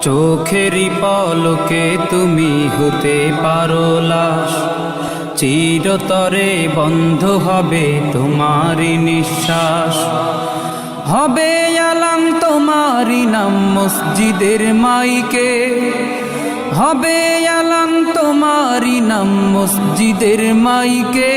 চোখেরই পলকে তুমি হতে পারো লাশ। চিরতরে বন্ধ হবে তোমারই নিঃশ্বাস। হবে আলাম তোমারই নাম মসজিদের মাইকে। হবে আলাম তোমারই নাম মসজিদের মাইকে।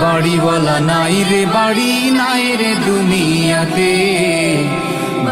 বাড়িওয়ালা নাই রে, বাড়ি নাই রে দুনিয়াতে।